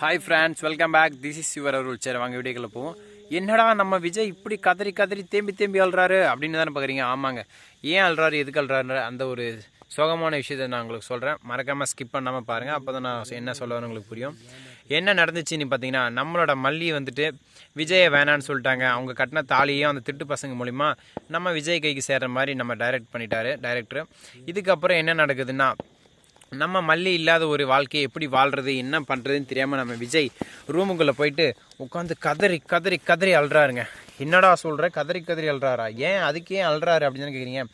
Hi friends welcome back this is your Arul சரி வாங்க வீடியோக்குள்ள போவோம். என்னடா நம்ம விஜய் இப்படி கதறி கதறி தேம்பி தேம்பி அழுறாரு அப்படின்னு தானே பார்க்குறீங்க ஆமாங்க. ஏன் அழுறாரு? எதுக்கு அழுறாரு அந்த ஒரு சோகமான விஷயத்தை நான் உங்களுக்கு சொல்கிறேன் மறக்காமல் ஸ்கிப் பண்ணாமல் பாருங்கள் அப்போ தான் நான் என்ன சொல்லுவேன்னு உங்களுக்கு புரியும். என்ன நடந்துச்சுன்னு பார்த்தீங்கன்னா நம்மளோட மல்லி வந்துட்டு விஜயை வேணான்னு சொல்லிட்டாங்க. அவங்க கட்டின தாலியும் அந்த திட்டு பசங்க மூலிமா நம்ம விஜய் கைக்கு சேர்கிற மாதிரி நம்ம டைரக்ட் பண்ணிட்டாரு டைரக்டர் இதுக்கப்புறம் என்ன நடக்குதுன்னா நம்ம மல்லி இல்லாத ஒரு வாழ்க்கையை எப்படி வாழ்றது என்ன பண்ணுறதுன்னு தெரியாமல் நம்ம விஜய் ரூமுக்குள்ளே போயிட்டு உட்காந்து கதறி கதறி கதறி அழுறாருங்க. என்னடா சொல்கிற கதறி கதறி அழுறாரா? ஏன் அதுக்கு ஏன் அழுறாரு அப்படின்னு கேட்குறீங்க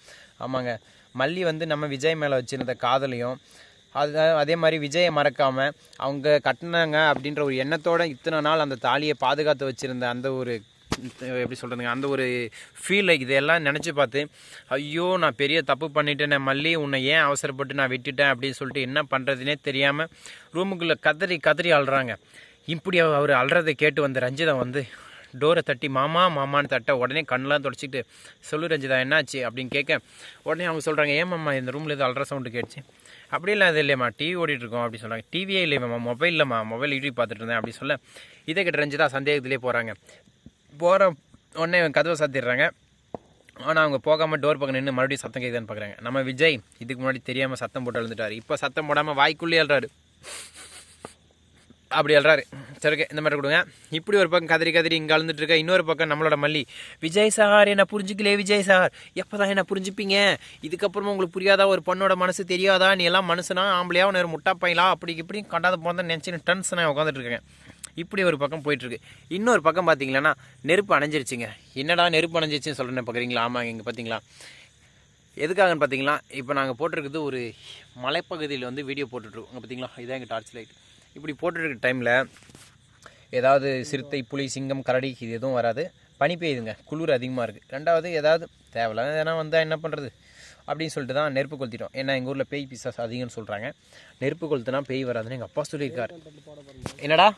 ஆமாங்க. மல்லி வந்து நம்ம விஜய் மேலே வச்சிருந்த காதலையும் அது அதே மாதிரி விஜயை மறக்காமல் அவங்க கட்டினாங்க அப்படின்ற ஒரு எண்ணத்தோட இத்தனை நாள் அந்த தாலியை பாதுகாத்து வச்சுருந்த அந்த ஒரு எப்படி சொல்கிறதுங்க அந்த ஒரு ஃபீல் இதெல்லாம் நினச்சி பார்த்து ஐயோ நான் பெரிய தப்பு பண்ணிட்டேனே மல்லி உன்னை ஏன் அவசரப்பட்டு நான் விட்டுட்டேன்? அப்படின்னு சொல்லிட்டு என்ன பண்ணுறதுனே தெரியாமல் ரூமுக்குள்ளே கதறி கதறி அழுறாங்க. இப்படி அவர் அழுறதை கேட்டு வந்த ரஞ்சிதா வந்து டோரை தட்டி மாமா மாமான்னு தட்ட உடனே கண்ணெலாம் தொடச்சிக்கிட்டு சொல்லு ரஞ்சிதா என்னாச்சு? அப்படின்னு கேட்க உடனே அவங்க சொல்கிறாங்க ஏன் மாமா இந்த ரூமில் எதுவும் அல்ட்ரா சவுண்டு கேட்டுச்சு? அப்படிலாம் இது இல்லையம்மா டிவி ஓடிட்டு இருக்கோம் அப்படின்னு சொல்கிறாங்க டிவியே இல்லையம்மா மொபைல் இல்லைம்மா மொபைல் யூடியூப் பார்த்துட்டு இருந்தேன் அப்படி சொல்ல இதை கிட்ட ரஞ்சிதா சந்தேகத்திலே போகிறாங்க போகிற உடனே கதவை சாத்திடுறாங்க. ஆனால் அவங்க போகாமல் டோர் பக்கம் நின்று மறுபடியும் சத்தம் கேட்குதான்னு பார்க்குறாங்க நம்ம விஜய் இதுக்கு முன்னாடி தெரியாமல் சத்தம் போட்டு எழுந்துட்டார். இப்போ சத்தம் போடாமல் வாய்க்குள்ளே எழுறாரு அப்படி எழுறாரு சரி ஓகே இந்த மாதிரி கொடுங்க. இப்படி ஒரு பக்கம் கதறி கதறி இங்கே அழுந்துட்டு இருக்க இன்னொரு பக்கம் நம்மளோட மல்லி. விஜய் சார் என்ன புரிஞ்சுக்கலே விஜய் சார். எப்போ தான் என்ன புரிஞ்சுப்பீங்க? இதுக்கப்புறமா உங்களுக்கு புரியாதா? ஒரு பொண்ணோட மனசு தெரியாதா? நீ எல்லாம் மனுஷனா ஆம்பளையா? ஒரு முட்டா பையலா அப்படி இப்படி கண்டாத போனதான் நினச்சின்னு டென்ஷனாக உட்காந்துட்டு இருக்கேன் இப்படி ஒரு பக்கம் போயிட்டுருக்கு. இன்னொரு பக்கம் பார்த்தீங்களன்னா நெருப்பு அணைஞ்சிருச்சுங்க. என்னடா நெருப்பு அணைஞ்சிருச்சுன்னு சொல்கிறேன் பார்க்குறீங்களா ஆமாங்க இங்கே பார்த்தீங்களா எதுக்காகன்னு பார்த்தீங்களா இப்போ நாங்கள் போட்டிருக்குது ஒரு மலைப்பகுதியில் வந்து வீடியோ போட்டுட்ருக்கோம். அங்கே பார்த்தீங்களா இதான் எங்கள் டார்ச் லைட் இப்படி போட்டுருக்க டைமில் ஏதாவது சிறுத்தை புலி சிங்கம் கரடி இது எதுவும் வராது. பனி பெய்யுதுங்க. குளிர் அதிகமாக இருக்குது ரெண்டாவது ஏதாவது தேவையில்ல எதனா வந்தால் என்ன பண்ணுறது அப்படின்னு சொல்லிட்டு தான் நெருப்பு கொளுத்திட்டோம். ஏன்னா எங்கள் ஊரில் பேய் பிசாஸ் அதிகம்னு சொல்கிறாங்க நெருப்பு கொளுத்துனா பேய் வராதுன்னு எங்கள் அப்பா சொல்லியிருக்காரு. என்னடா?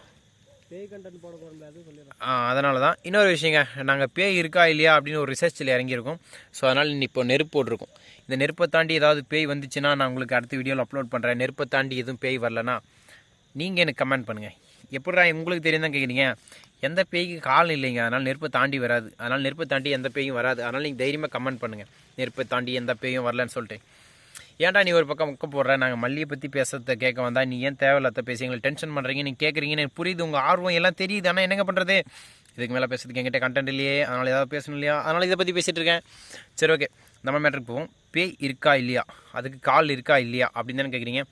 அதனால தான் இன்னொரு விஷயங்க நாங்கள் பேய் இருக்கா இல்லையா அப்படின்னு ஒரு ரிசர்ச்சில் இறங்கியிருக்கோம். ஸோ அதனால் இப்போ நெருப்பு போட்டிருக்கோம். இந்த நெருப்பை தாண்டி ஏதாவது பேய் வந்துச்சுன்னா நான் உங்களுக்கு அடுத்த வீடியோவில் அப்லோட் பண்ணுறேன் நெருப்பை தாண்டி எதுவும் பேய் வரலனா நீங்கள் எனக்கு கமெண்ட் பண்ணுங்கள் எப்படிடா உங்களுக்கு தெரியும் தான் கேட்குறீங்க எந்த பேய்க்கு கால் இல்லைங்க. அதனால் நெருப்பை தாண்டி வராது. அதனால் நெருப்பை தாண்டி எந்த பேயும் வராது. அதனால் நீங்கள் தைரியமாக கமெண்ட் பண்ணுங்கள் நெருப்பை தாண்டி எந்த பேயும் வரலன்னு சொல்லிட்டு. ஏன்டா நீ ஒரு பக்கம் முக்க போடுற? நாங்கள் மல்லியை பற்றி பேசுறத கேட்க வந்தா நீ ஏன் தேவையில்லாத பேசி எங்களை டென்ஷன் பண்ணுறீங்க நீங்கள் கேட்குறீங்க எனக்கு புரியுது. உங்கள் ஆர்வம் எல்லாம் தெரியுது. ஆனால் என்னங்க பண்ணுறது இதுக்கு மேலே பேசுறதுக்கு என்கிட்ட கண்டென்ட் இல்லையே. அதனால் ஏதாவது பேசணும் இல்லையா? அதனால் இதை பற்றி பேசிகிட்டு இருக்கேன். சரி ஓகே நம்ம மேட்ருக்கு போவோம். பேய் இருக்கா இல்லையா? அதுக்கு கால் இருக்கா இல்லையா? அப்படின்னு தானே கேட்குறீங்க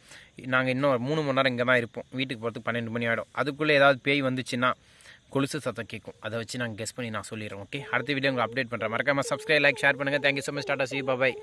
நாங்கள் இன்னும் ஒரு மூணு மணி நேரம் இங்கே தான் இருப்போம். வீட்டுக்கு போகிறதுக்கு பன்னெண்டு மணி ஆகிடும் அதுக்குள்ளே ஏதாவது பேய் வந்துச்சுன்னா கொலுசு சத்தம் கேட்கும். அதை வச்சு நாங்கள் கெஸ் பண்ணி நான் சொல்லிடுறோம் ஓகே அடுத்த வீடியோ உங்களை அப்டேட் பண்ணுறேன் மறக்காமல் சப்ஸ்கிரைப் லைக் ஷேர் பண்ணுங்கள் thank you so much tata see bye bye